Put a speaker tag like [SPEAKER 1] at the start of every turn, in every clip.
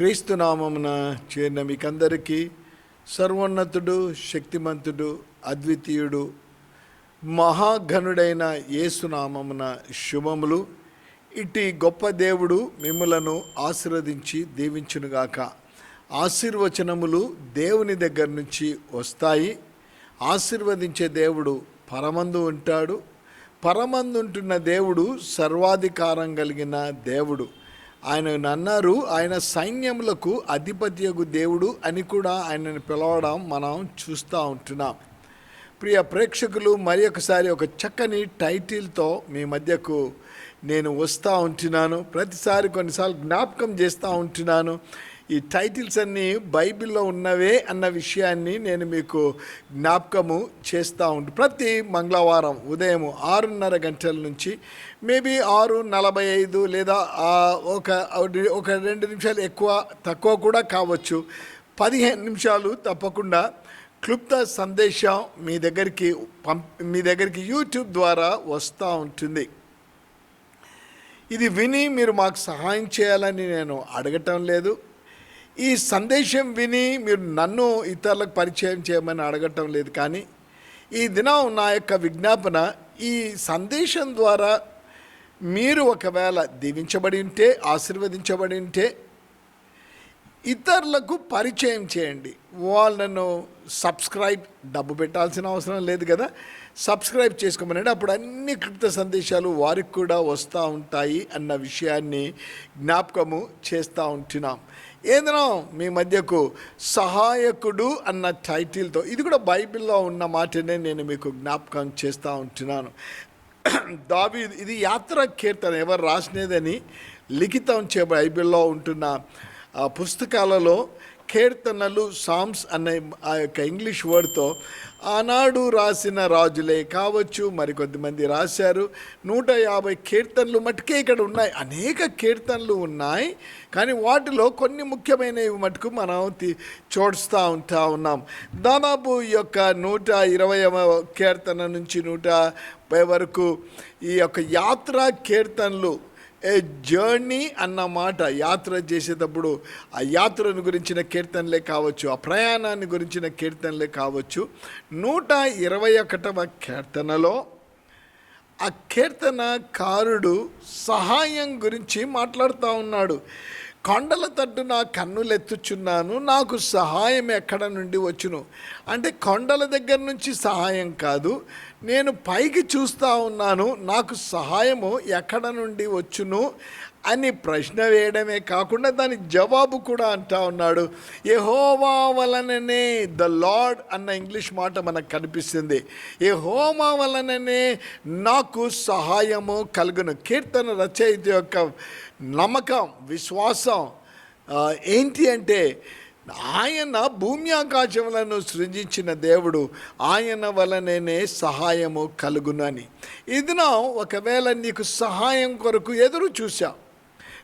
[SPEAKER 1] క్రీస్తునామమున చేరిన మీకందరికీ సర్వోన్నతుడు శక్తిమంతుడు అద్వితీయుడు మహాఘనుడైన యేసునామమున శుభములు. ఇట్టి గొప్ప దేవుడు మిమ్మలను ఆశీర్వదించి దీవించునుగాక. ఆశీర్వచనములు దేవుని దగ్గర నుంచి వస్తాయి. ఆశీర్వదించే దేవుడు పరమందు ఉంటాడు. పరమందు ఉంటున్న దేవుడు సర్వాధికారం కలిగిన దేవుడు. ఆయన అన్నారు ఆయన సైన్యములకు అధిపత్యకు దేవుడు అని కూడా ఆయనను పిలవడం మనం చూస్తూ ఉంటున్నాం. ప్రియ ప్రేక్షకులు మరి ఒకసారి ఒక చక్కని టైటిల్తో మీ మధ్యకు నేను వస్తూ ఉంటున్నాను. ప్రతిసారి కొన్నిసార్లు జ్ఞాపకం చేస్తూ ఉంటున్నాను. ఈ టైటిల్స్ అన్నీ బైబిల్లో ఉన్నవే అన్న విషయాన్ని నేను మీకు జ్ఞాపకము చేస్తూ ఉంటాను ప్రతి మంగళవారం ఉదయం ఆరున్నర గంటల నుంచి మేబీ ఆరు నలభై ఐదు లేదా ఒక ఒక రెండు నిమిషాలు ఎక్కువ తక్కువ కూడా కావచ్చు. పదిహేను నిమిషాలు తప్పకుండా క్లుప్త సందేశం మీ దగ్గరికి పంప్ మీ దగ్గరికి యూట్యూబ్ ద్వారా వస్తూ ఉంటుంది. ఇది విని మీరు మాకు సహాయం చేయాలని నేను అడగటం లేదు. ఈ సందేశం విని మీరు నన్ను ఇతరులకు పరిచయం చేయమని అడగటం లేదు కానీ ఈ దినం నా యొక్క విజ్ఞాపన ఈ సందేశం ద్వారా మీరు ఒకవేళ దీవించబడి ఉంటే ఆశీర్వదించబడి ఉంటే ఇతరులకు పరిచయం చేయండి. వాళ్ళను సబ్స్క్రైబ్ డబ్బు పెట్టాల్సిన అవసరం లేదు కదా. సబ్స్క్రైబ్ చేసుకోమనండి. అప్పుడు అన్ని క్లుప్త సందేశాలు వారికి కూడా వస్తూ ఉంటాయి అన్న విషయాన్ని జ్ఞాపకము చేస్తూ ఉంటున్నాం. ఏందనో మీ మధ్యకు సహాయకుడు అన్న టైటిల్తో ఇది కూడా బైబిల్లో ఉన్న మాటనే నేను మీకు జ్ఞాపకం చేస్తూ ఉంటున్నాను. దావి ఇది యాత్ర కీర్తన. ఎవరు రాసినదని లిఖితం చే బైబిల్లో ఉంటున్న ఆ పుస్తకాలలో కీర్తనలు సామ్స్ అనే ఆ యొక్క ఇంగ్లీష్ వర్డ్తో ఆనాడు రాసిన రాజులే కావచ్చు మరికొద్దిమంది రాశారు. నూట యాభై కీర్తనలు మటుకే ఇక్కడ ఉన్నాయి. అనేక కీర్తనలు ఉన్నాయి. కానీ వాటిలో కొన్ని ముఖ్యమైనవి మటుకు మనం చూడుస్తూ ఉంటా ఉన్నాం. దాదాపు ఈ యొక్క నూట ఇరవై కీర్తన నుంచి నూట వరకు ఈ యొక్క యాత్ర కీర్తనలు ఏ జర్నీ అన్న మాట యాత్ర చేసేటప్పుడు ఆ యాత్రను గురించిన కీర్తనలే కావచ్చు ఆ ప్రయాణాన్ని గురించిన కీర్తనలే కావచ్చు. నూట ఇరవై ఒకటవ కీర్తనలో ఆ కీర్తనకారుడు సహాయం గురించి మాట్లాడుతూ ఉన్నాడు. కొండల తట్టు నా కన్నులెత్తుచున్నాను నాకు సహాయం ఎక్కడ నుండి వచ్చును? అంటే కొండల దగ్గర నుంచి సహాయం కాదు నేను పైకి చూస్తూ ఉన్నాను నాకు సహాయము ఎక్కడ నుండి వచ్చును అని ప్రశ్న వేయడమే కాకుండా దాని జవాబు కూడా అంటా ఉన్నాడు. యెహోవా వలననే ద లార్డ్ అన్న ఇంగ్లీష్ మాట మనకు కనిపిస్తుంది. యెహోవా వలననే నాకు సహాయము కలుగును. కీర్తన రచయిత యొక్క నమ్మకం విశ్వాసం ఏంటి అంటే ఆయన భూమి ఆకాశములను సృజించిన దేవుడు ఆయన వలననే సహాయము కలుగునని. ఇదిన ఒకవేళ నీకు సహాయం కొరకు ఎదురు చూసావు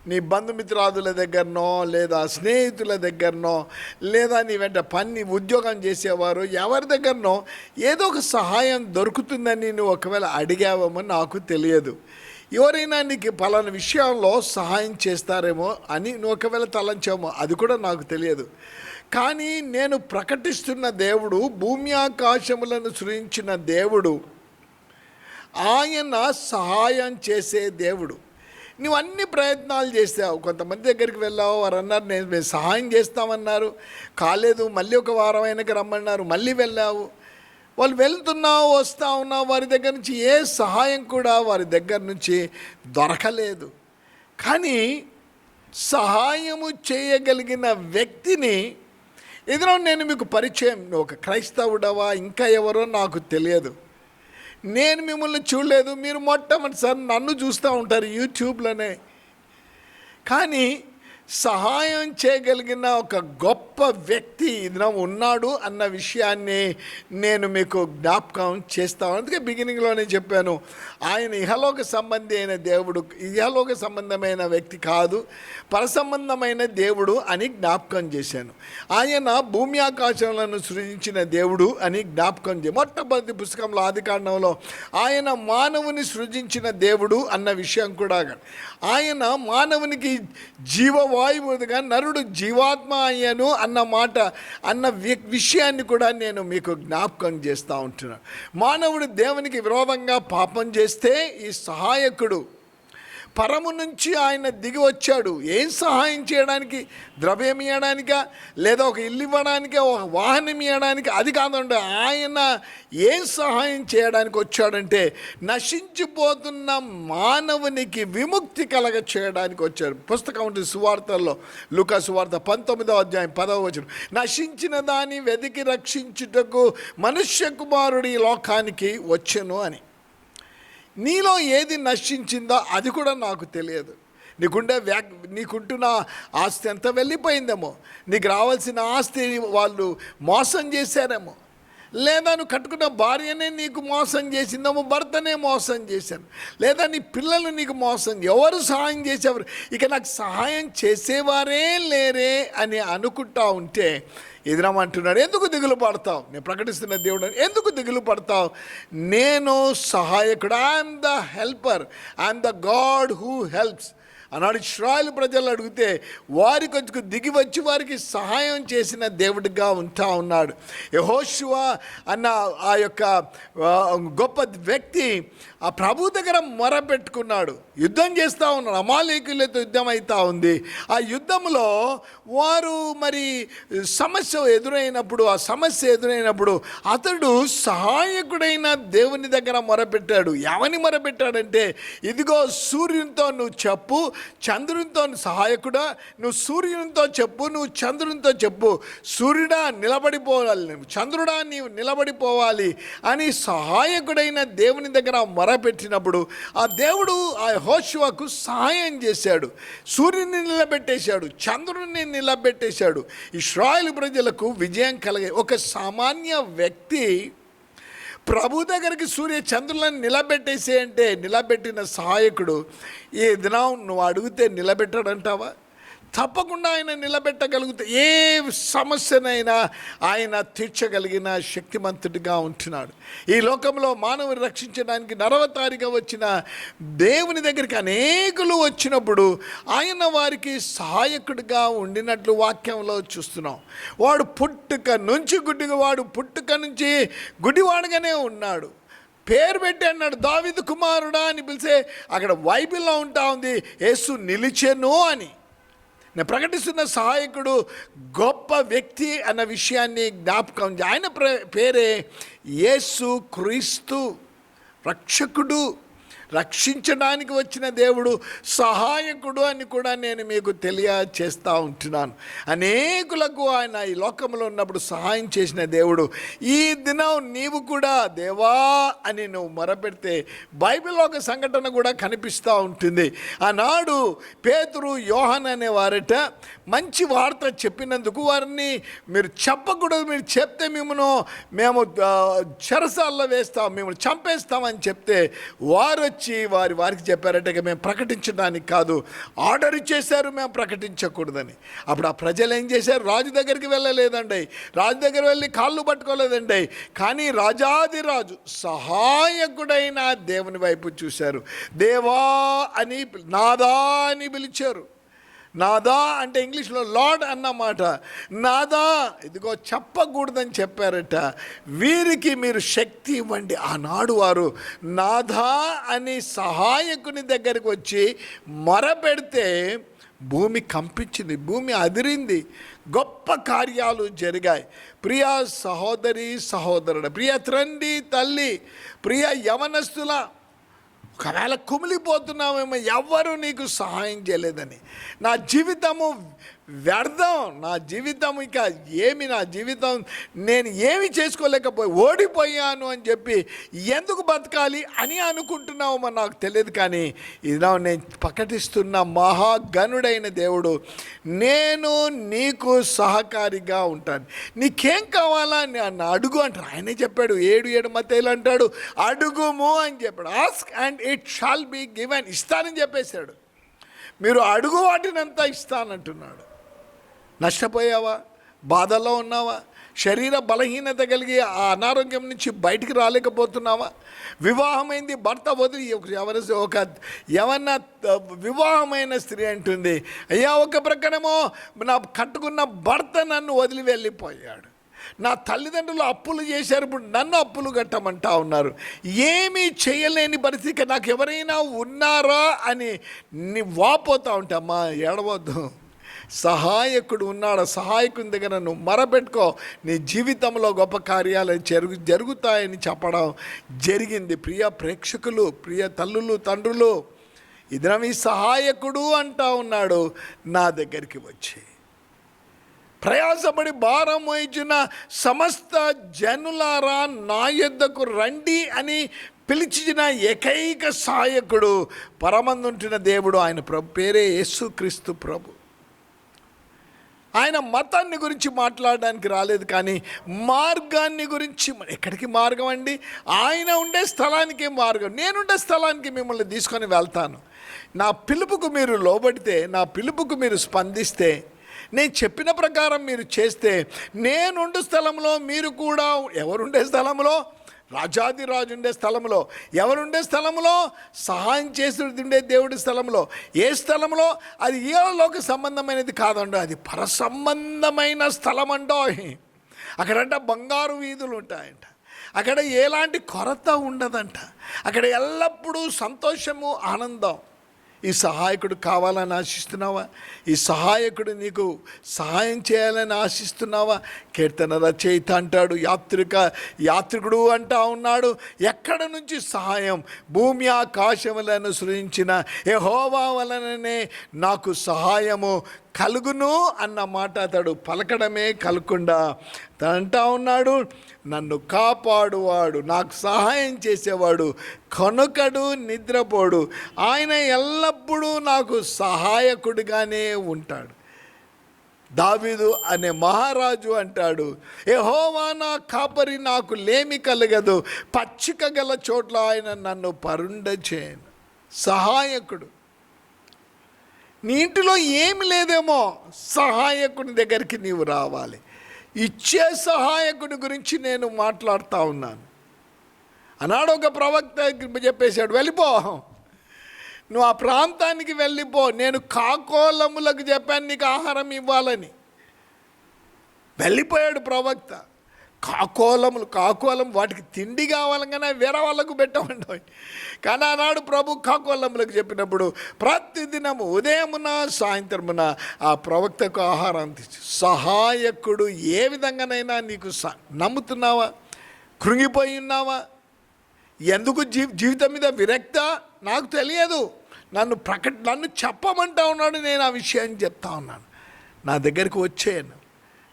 [SPEAKER 1] నీ బంధుమిత్రాదుల దగ్గరనో లేదా స్నేహితుల దగ్గరనో లేదా నీ వెంట పని ఉద్యోగం చేసేవారు ఎవరి దగ్గరనో ఏదో ఒక సహాయం దొరుకుతుందని నువ్వు ఒకవేళ అడిగావేమో నాకు తెలియదు. ఎవరైనా నీకు పలానా విషయంలో సహాయం చేస్తారేమో అని నువ్వు ఒకవేళ తలంచామో అది కూడా నాకు తెలియదు. కానీ నేను ప్రకటిస్తున్న దేవుడు భూమి ఆకాశములను సృజించిన దేవుడు. ఆయన సహాయం చేసే దేవుడు. నువ్వు అన్ని ప్రయత్నాలు చేసావు కొంతమంది దగ్గరికి వెళ్ళావు వారు అన్నారు నేను మేము సహాయం చేస్తామన్నారు. కాలేదు మళ్ళీ ఒక వారం అయినకి రమ్మన్నారు మళ్ళీ వెళ్ళావు. వాళ్ళు వెళ్తున్నావు వస్తూ ఉన్నావు వారి దగ్గర నుంచి ఏ సహాయం కూడా వారి దగ్గర నుంచి దొరకలేదు. కానీ సహాయము చేయగలిగిన వ్యక్తిని ఎదురో నేను మీకు పరిచయం. ఒక క్రైస్తవుడవా? ఇంకా ఎవరో నాకు తెలియదు. నేను మిమ్మల్ని చూడలేదు. మీరు మొట్టమొదటిసారి నన్ను చూస్తూ ఉంటారు యూట్యూబ్లోనే. కానీ సహాయం చేయగలిగిన ఒక గొప్ప వ్యక్తి ఇదిన ఉన్నాడు అన్న విషయాన్ని నేను మీకు జ్ఞాపకం చేస్తాను అందుకే బిగినింగ్లోనే చెప్పాను ఆయన ఇహలోక సంబంధి అయిన దేవుడు ఇహలోక సంబంధమైన వ్యక్తి కాదు పరసంబంధమైన దేవుడు అని జ్ఞాపకం చేశాను. ఆయన భూమి ఆకాశంలను సృజించిన దేవుడు అని జ్ఞాపకం చే మొట్టమొదటి పుస్తకంలో ఆదికాండంలో ఆయన మానవుని సృజించిన దేవుడు అన్న విషయం కూడా ఆయన మానవునికి జీవ వాయువుగా నరుడు జీవాత్మ అయ్యను అన్న మాట అన్న వి- విషయాన్ని కూడా నేను మీకు జ్ఞాపకం చేస్తూ ఉంటున్నాను మానవుడు దేవునికి విరోధంగా పాపం చేస్తే ఈ సహాయకుడు పరము నుంచి ఆయన దిగి వచ్చాడు. ఏం సహాయం చేయడానికి? ద్రవ్యం ఇవ్వడానికా లేదా ఒక ఇల్లు ఇవ్వడానికా? ఒక వాహనం ఇవ్వడానికి అది కాదండి. ఆయన ఏం సహాయం చేయడానికి వచ్చాడంటే నశించిపోతున్న మానవునికి విముక్తి కలగ చేయడానికి వచ్చాడు. పుస్తకం ఉంటుంది సువార్తల్లో లుకా సువార్త పంతొమ్మిదవ అధ్యాయం పదవ వచనం. నశించిన దాన్ని వెతికి రక్షించుటకు మనుష్య కుమారుడు ఈ లోకానికి వచ్చెను అని. నీలో ఏది నశించిందో అది కూడా నాకు తెలియదు. నీకుండే వ్యా నీకుంటున్న ఆస్తి ఎంత వెళ్ళిపోయిందేమో. నీకు రావాల్సిన ఆస్తి వాళ్ళు మోసం చేశారేమో. లేదా నువ్వు కట్టుకున్న భార్యనే నీకు మోసం చేసిందేమో భర్తనే మోసం చేశాను. లేదా నీ పిల్లలు నీకు మోసం ఎవరు సహాయం చేసేవారు? ఇక నాకు సహాయం చేసేవారే లేరే అని అనుకుంటా ఉంటే ఎదురమంటున్నాడు. ఎందుకు దిగులు పడతావు? నేను ప్రకటిస్తున్న దేవుడు ఎందుకు దిగులు పడతావు? నేను సహాయకుడు I'm the helper I'm the god who helps అన్నాడు ఇస్రాయల్ ప్రజలు అడిగితే వారి కొంచెం దిగి వచ్చి వారికి సహాయం చేసిన దేవుడిగా ఉంటా ఉన్నాడు యహోశివ అన్న ఆ యొక్క గొప్ప వ్యక్తి ఆ ప్రభు దగ్గర మొరపెట్టుకున్నాడు యుద్ధం చేస్తూ ఉన్నాడు. అమాలేకులతో యుద్ధం అవుతూ ఉంది. ఆ యుద్ధంలో వారు మరి సమస్య ఎదురైనప్పుడు ఆ సమస్య ఎదురైనప్పుడు అతడు సహాయకుడైన దేవుని దగ్గర మొరపెట్టాడు ఎవని మొరపెట్టాడంటే ఇదిగో సూర్యునితో నువ్వు చెప్పు చంద్రునితో సహాయకుడా నువ్వు సూర్యునితో చెప్పు నువ్వు చంద్రునితో చెప్పు. సూర్యుడా నిలబడిపోవాలి. చంద్రుడా నీవు నిలబడిపోవాలి అని సహాయకుడైన దేవుని దగ్గర మొరపెట్టినప్పుడు ఆ దేవుడు ఆ హోషువాకు సహాయం చేశాడు. సూర్యుని నిలబెట్టేశాడు చంద్రుడిని నిలబెట్టేశాడు. ఇస్రాయల్ ప్రజలకు విజయం కలిగే ఒక సామాన్య వ్యక్తి ప్రభు దగ్గరికి సూర్య చంద్రులను నిలబెట్టేసే అంటే నిలబెట్టిన సహాయకుడు ఈ దినం నువ్వు అడిగితే నిలబెట్టాడంటావా? తప్పకుండా ఆయన నిలబెట్టగలిగితే ఏ సమస్యనైనా ఆయన తీర్చగలిగిన శక్తిమంతుడిగా ఉంటున్నాడు. ఈ లోకంలో మానవుని రక్షించడానికి నరవతారిగా వచ్చిన దేవుని దగ్గరికి అనేకులు వచ్చినప్పుడు ఆయన వారికి సహాయకుడిగా ఉండినట్లు వాక్యంలో చూస్తున్నాం. వాడు పుట్టుక నుంచి గుడ్డిగా వాడు పుట్టుక నుంచి గుడివాడుగానే ఉన్నాడు. పేరు పెట్టి అన్నాడు దావిదు కుమారుడా అని పిలిచే అక్కడ బైబిల్లో ఉంటా ఉంది యేసు నిలిచెను అని. ప్రకటిస్తున్న సహాయకుడు గొప్ప వ్యక్తి అన్న విషయాన్ని జ్ఞాపకం ఆయన ప్ర- పేరే యేసు క్రీస్తు రక్షకుడు. రక్షించడానికి వచ్చిన దేవుడు సహాయకుడు అని కూడా నేను మీకు తెలియచేస్తూ ఉంటున్నాను. అనేకులకు ఆయన ఈ లోకంలో ఉన్నప్పుడు సహాయం చేసిన దేవుడు ఈ దినం నీవు కూడా దేవా అని నువ్వు మొరపెడితే బైబిల్లో ఒక సంఘటన కూడా కనిపిస్తూ ఉంటుంది. ఆనాడు పేతురు యోహన్ అనే వారట మంచి వార్త చెప్పినందుకు వారిని మీరు చెప్పకూడదు మీరు చెప్తే మిమ్మను మేము ఆ, చెరసాల్లో వేస్తాం మిమ్మల్ని చంపేస్తామని చెప్తే వారు వచ్చి వారి వారికి చెప్పారంటే మేము ప్రకటించడానికి కాదు. ఆర్డర్ ఇచ్చేశారు మేము ప్రకటించకూడదని. అప్పుడు ఆ ప్రజలు ఏం చేశారు? రాజు దగ్గరికి వెళ్ళలేదండి. రాజు దగ్గర వెళ్ళి కాళ్ళు పట్టుకోలేదండి. కానీ రాజాదిరాజు సహాయకుడైన దేవుని వైపు చూశారు. దేవా అని నాదా అని పిలిచారు. నాదా అంటే ఇంగ్లీష్లో లార్డ్ అన్నమాట. నాదా ఇదిగో చెప్పకూడదని చెప్పారట. వీరికి మీరు శక్తి ఇవ్వండి. ఆనాడు వారు నాదా అని సహాయకుని దగ్గరికి వచ్చి మొరపెడితే భూమి కంపించింది భూమి అదిరింది. గొప్ప కార్యాలు జరిగాయి. ప్రియ సహోదరి సహోదరుడు ప్రియ త్రండి తల్లి ప్రియ యవనస్తుల ఒకవేళ కుమిలిపోతున్నామేమో ఎవ్వరూ నీకు సహాయం చేయలేదని. నా జీవితము వ్యర్థం. నా జీవితం ఇక ఏమి నా జీవితం నేను ఏమి చేసుకోలేకపోయి ఓడిపోయాను అని చెప్పి ఎందుకు బతకాలి అని అనుకుంటున్నావు మరి నాకు తెలియదు కానీ ఇది నేను ప్రకటిస్తున్న మహాగనుడైన దేవుడు నేను నీకు సహకారిగా ఉంటాను. నీకేం కావాలా అని నన్ను అడుగు అంటారు ఆయనే చెప్పాడు ఏడు ఏడు మతేలు అంటాడు అడుగుము అని చెప్పాడు. Ask and it shall be given ఇస్తానని చెప్పేశాడు. మీరు అడుగు వాటినంతా ఇస్తానంటున్నాడు. నష్టపోయావా? బాధల్లో ఉన్నావా? శరీర బలహీనత కలిగి ఆ అనారోగ్యం నుంచి బయటికి రాలేకపోతున్నావా? వివాహమైంది భర్త వదిలి ఒక- ఎవరి ఒక ఎవరన్నా వివాహమైన స్త్రీ అంటుంది అయ్యా ఒక ప్రకారమో నా కట్టుకున్న భర్త నన్ను వదిలి వెళ్ళిపోయాడు. నా తల్లిదండ్రులు అప్పులు చేశారు ఇప్పుడు నన్ను అప్పులు కట్టమంటా ఉన్నారు. ఏమీ చేయలేని పరిస్థితి నాకు ఎవరైనా ఉన్నారా? అని వాపోతూ ఉంటా అమ్మా ఏడవద్దు. సహాయకుడు ఉన్నాడు. సహాయకుని దగ్గర నువ్వు మరపెట్టుకో. నీ జీవితంలో గొప్ప కార్యాలు జరుగు జరుగుతాయని చెప్పడం జరిగింది. ప్రియ ప్రేక్షకులు ప్రియ తల్లులు తండ్రులు ఇది మీ సహాయకుడు అంటా ఉన్నాడు. నా దగ్గరికి వచ్చి. ప్రయాసపడి భారం వహించిన సమస్త జనులారా నా యొద్దకు రండి అని పిలిచిన ఏకైక సహాయకుడు పరమందుంటున్న దేవుడు ఆయన ప్రభు. పేరే యేసుక్రీస్తు ప్రభు. ఆయన మతాన్ని గురించి మాట్లాడడానికి రాలేదు కానీ మార్గాన్ని గురించి ఎక్కడికి మార్గం అండి? ఆయన ఉండే స్థలానికి మార్గం. నేనుండే స్థలానికి మిమ్మల్ని తీసుకొని వెళ్తాను. నా పిలుపుకు మీరు లోబడితే నా పిలుపుకు మీరు స్పందిస్తే నేను చెప్పిన ప్రకారం మీరు చేస్తే నేనుండు స్థలంలో మీరు కూడా ఎవరుండే స్థలంలో? రాజాది రాజు ఉండే స్థలంలో ఎవరుండే స్థలంలో సహాయం చేసి ఉండే దేవుడి స్థలంలో ఏ స్థలంలో అది ఏళ్ళలోకి సంబంధమైనది కాదండో అది పరసంబంధమైన స్థలం అండో అక్కడంట బంగారు వీధులు ఉంటాయంట. అక్కడ ఎలాంటి కొరత ఉండదంట. అక్కడ ఎల్లప్పుడూ సంతోషము ఆనందం. ఈ సహాయకుడు కావాలని ఆశిస్తున్నావా? ఈ సహాయకుడు నీకు సహాయం చేయాలని ఆశిస్తున్నావా? కీర్తన రచయిత అంటాడు యాత్రిక యాత్రికుడు అంటా ఉన్నాడు. ఎక్కడ నుంచి సహాయం? భూమి ఆకాశములను సృజించిన యెహోవా వలననే నాకు సహాయము కలుగును అన్న మాట అతడు పలకడమే కలకుండా అంటా ఉన్నాడు నన్ను కాపాడువాడు నాకు సహాయం చేసేవాడు కనుకడు నిద్రపోడు ఆయన ఎల్లప్పుడూ నాకు సహాయకుడిగానే ఉంటాడు. దావీదు అనే మహారాజు అంటాడు యెహోవా నా కాపరి నాకు లేమి కలగదు పచ్చిక గల చోట్ల ఆయన నన్ను పరుండ చేయను సహాయకుడు. నీ ఇంటిలో ఏమి లేదేమో సహాయకుని దగ్గరికి నీవు రావాలి. ఇచ్చే సహాయకుని గురించి నేను మాట్లాడుతూ ఉన్నాను. అన్నాడు ఒక ప్రవక్త చెప్పేశాడు వెళ్ళిపో. నువ్వు ఆ ప్రాంతానికి వెళ్ళిపో. నేను కాకోలములకు చెప్పాను నీకు ఆహారం ఇవ్వాలని. వెళ్ళిపోయాడు ప్రవక్త. కాకోలములు కాకోలం వాటికి తిండి కావాలంగానే వేరే వాళ్ళకు పెట్టమండి కానీ ఆనాడు ప్రభు కాకోలములకు చెప్పినప్పుడు ప్రతిదినము ఉదయమున సాయంత్రమున ఆ ప్రవక్తకు ఆహారం తెచ్చి. సహాయకుడు ఏ విధంగానైనా నీకు స- నమ్ముతున్నావా? కృంగిపోయి ఉన్నావా? ఎందుకు జీ జీవితం మీద విరక్త? నాకు తెలియదు. నన్ను ప్రకట నన్ను చెప్పమంటా ఉన్నాడు నేను ఆ విషయాన్ని చెప్తా ఉన్నాను. నా దగ్గరికి వచ్చేయను.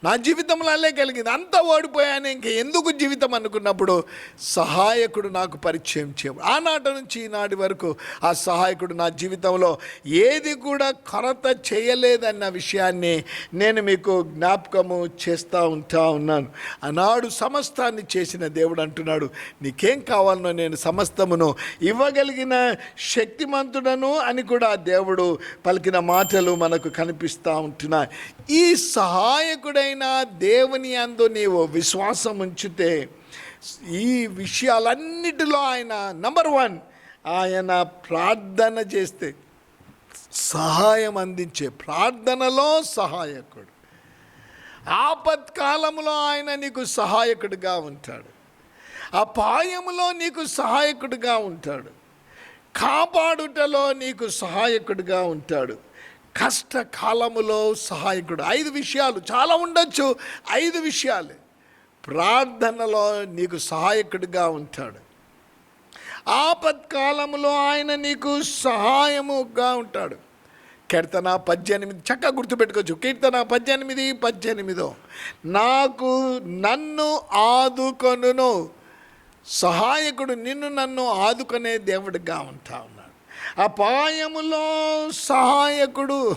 [SPEAKER 1] నా జీవితంలో అల్లే కలిగింది. అంతా ఓడిపోయాను. ఇంక ఎందుకు జీవితం అనుకున్నప్పుడు సహాయకుడు నాకు పరిచయం చేయడు ఆనాటి నుంచి ఈనాటి వరకు ఆ సహాయకుడు నా జీవితంలో ఏది కూడా కొరత చేయలేదన్న విషయాన్ని నేను మీకు జ్ఞాపకము చేస్తూ ఉంటా ఉన్నాను. ఆనాడు సమస్తాన్ని చేసిన దేవుడు అంటున్నాడు నీకేం కావాలనో నేను సమస్తమును ఇవ్వగలిగిన శక్తిమంతుడను అని కూడా దేవుడు పలికిన మాటలు మనకు కనిపిస్తూ ఉంటున్నాయి. ఈ సహాయకుడైన దేవుని అందు నీవు విశ్వాసం ఉంచితే ఈ విషయాలన్నిటిలో ఆయన నంబర్ వన్ ఆయన ప్రార్థన చేస్తే సహాయం అందించే ప్రార్థనలో సహాయకుడు. ఆపత్కాలంలో ఆయన నీకు సహాయకుడిగా ఉంటాడు. అపాయములో నీకు సహాయకుడిగా ఉంటాడు. కాపాడుటలో నీకు సహాయకుడిగా ఉంటాడు. కష్టకాలములో సహాయకుడు. ఐదు విషయాలు. చాలా ఉండొచ్చు. ఐదు విషయాలు. ప్రార్థనలో నీకు సహాయకుడిగా ఉంటాడు. ఆపత్కాలములో ఆయన నీకు సహాయముగా ఉంటాడు. కీర్తన పద్దెనిమిది. చక్కగా గుర్తుపెట్టుకోవచ్చు. కీర్తన పద్దెనిమిది పద్దెనిమిదో. నాకు నన్ను ఆదుకొనును. సహాయకుడు నిన్ను నన్ను ఆదుకునే దేవుడిగా ఉంటా అపాయములో సహాయకుడు.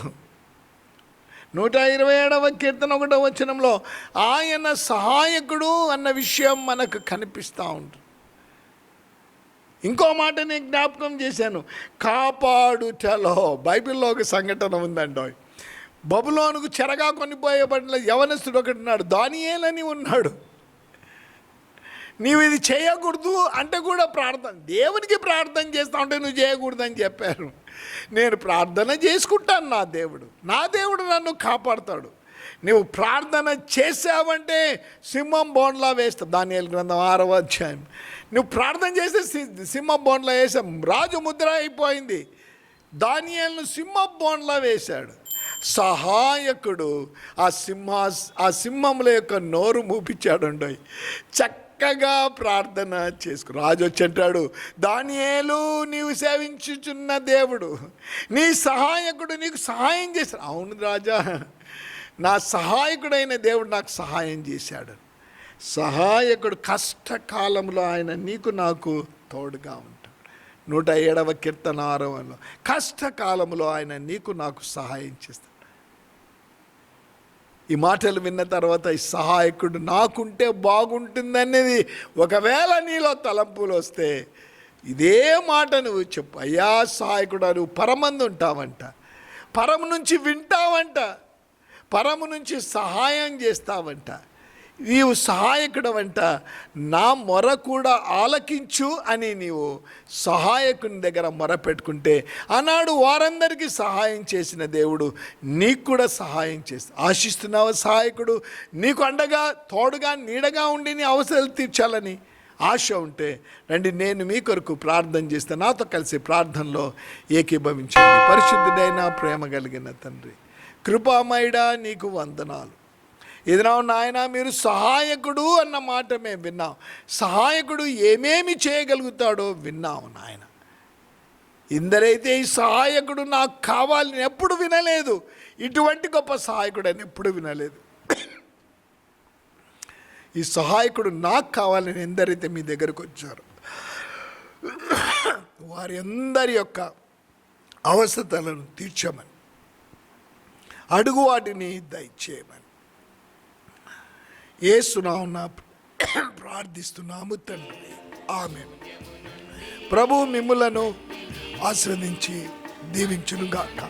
[SPEAKER 1] నూట ఇరవై ఏడవ కీర్తన ఒకటవ వచనంలో ఆయన సహాయకుడు అన్న విషయం మనకు కనిపిస్తూ ఉంటుంది ఇంకో మాట నేను జ్ఞాపకం చేశాను. కాపాడుటలో. బైబిల్లో ఒక సంఘటన ఉందండి బబులోనుకు చెరగా కొనిపోయబడిన యవనస్తుడు ఒకటి ఉన్నాడు దానియేలని ఉన్నాడు. నీవు ఇది చేయకూడదు అంటే కూడా ప్రార్థన. దేవునికి ప్రార్థన చేస్తా ఉంటే నువ్వు చేయకూడదని చెప్పారు. నేను ప్రార్థన చేసుకుంటాను నా దేవుడు. నా దేవుడు నన్ను కాపాడుతాడు. నువ్వు ప్రార్థన చేసావంటే సింహం బోన్లా వేస్తావు దానియేలు గ్రంథం ఆరవ అధ్యాయం. నువ్వు ప్రార్థన చేస్తే సింహం బోన్లా వేసాం రాజు ముద్ర అయిపోయింది. దానియేలును సింహం బోన్లా వేశాడు. సహాయకుడు ఆ సింహ ఆ సింహముల యొక్క నోరు మూపించాడు చక్కగా ప్రార్థన చేసుకు. రాజు వచ్చి అంటాడు దానియేలు నీవు సేవించుచున్న దేవుడు నీ సహాయకుడు నీకు సహాయం చేశాడు. అవును రాజా నా సహాయకుడైన దేవుడు నాకు సహాయం చేశాడు. సహాయకుడు కష్టకాలంలో ఆయన నీకు నాకు తోడుగా ఉంటాడు. నూట ఏడవ కీర్తన ఆరవలో కష్టకాలంలో ఆయన నీకు నాకు సహాయం చేస్తాడు. ఈ మాటలు విన్న తర్వాత ఈ సహాయకుడు నాకుంటే బాగుంటుందనేది ఒకవేళ నీలో తలంపులు వస్తే ఇదే మాట నువ్వు చెప్పు. అయ్యా సహాయకుడు నువ్వు పరమందు ఉంటావంట. పరము నుంచి వింటావంట. పరము నుంచి సహాయం చేస్తావంట. నీవు సహాయకుడవంట నా మొర కూడా ఆలకించు అని నీవు సహాయకుని దగ్గర మొర పెట్టుకుంటే ఆనాడు వారందరికీ సహాయం చేసిన దేవుడు నీకు కూడా సహాయం చేస్తా. ఆశిస్తున్నావు సహాయకుడు? నీకు అండగా తోడుగా నీడగా ఉండి నీ అవసరాలు తీర్చాలని ఆశ ఉంటే రండి నేను మీ కొరకు ప్రార్థన చేస్తే. నాతో కలిసి ప్రార్థనలో ఏకీభవించండి. పరిశుద్ధుడైన ప్రేమ కలిగిన తండ్రి కృపామయుడా నీకు వందనాలు. ఎదురా నాయన మీరు సహాయకుడు అన్న మాట మేము విన్నాం. సహాయకుడు ఏమేమి చేయగలుగుతాడో విన్నాం నాయన. ఇందరైతే ఈ సహాయకుడు నాకు కావాలని ఎప్పుడు వినలేదు. ఇటువంటి గొప్ప సహాయకుడు అని ఎప్పుడు వినలేదు. ఈ సహాయకుడు నాకు కావాలని ఎందరైతే మీ దగ్గరకు వచ్చారు. వారి అందరి యొక్క అవసరతలను తీర్చమని. అడుగు వాటిని దయచేయమని. ఏసునామున ప్రార్థిస్తున్నాము తండ్రి. ఆమె ప్రభు మిమ్ములను ఆశ్రదించి దీవించునుగాక.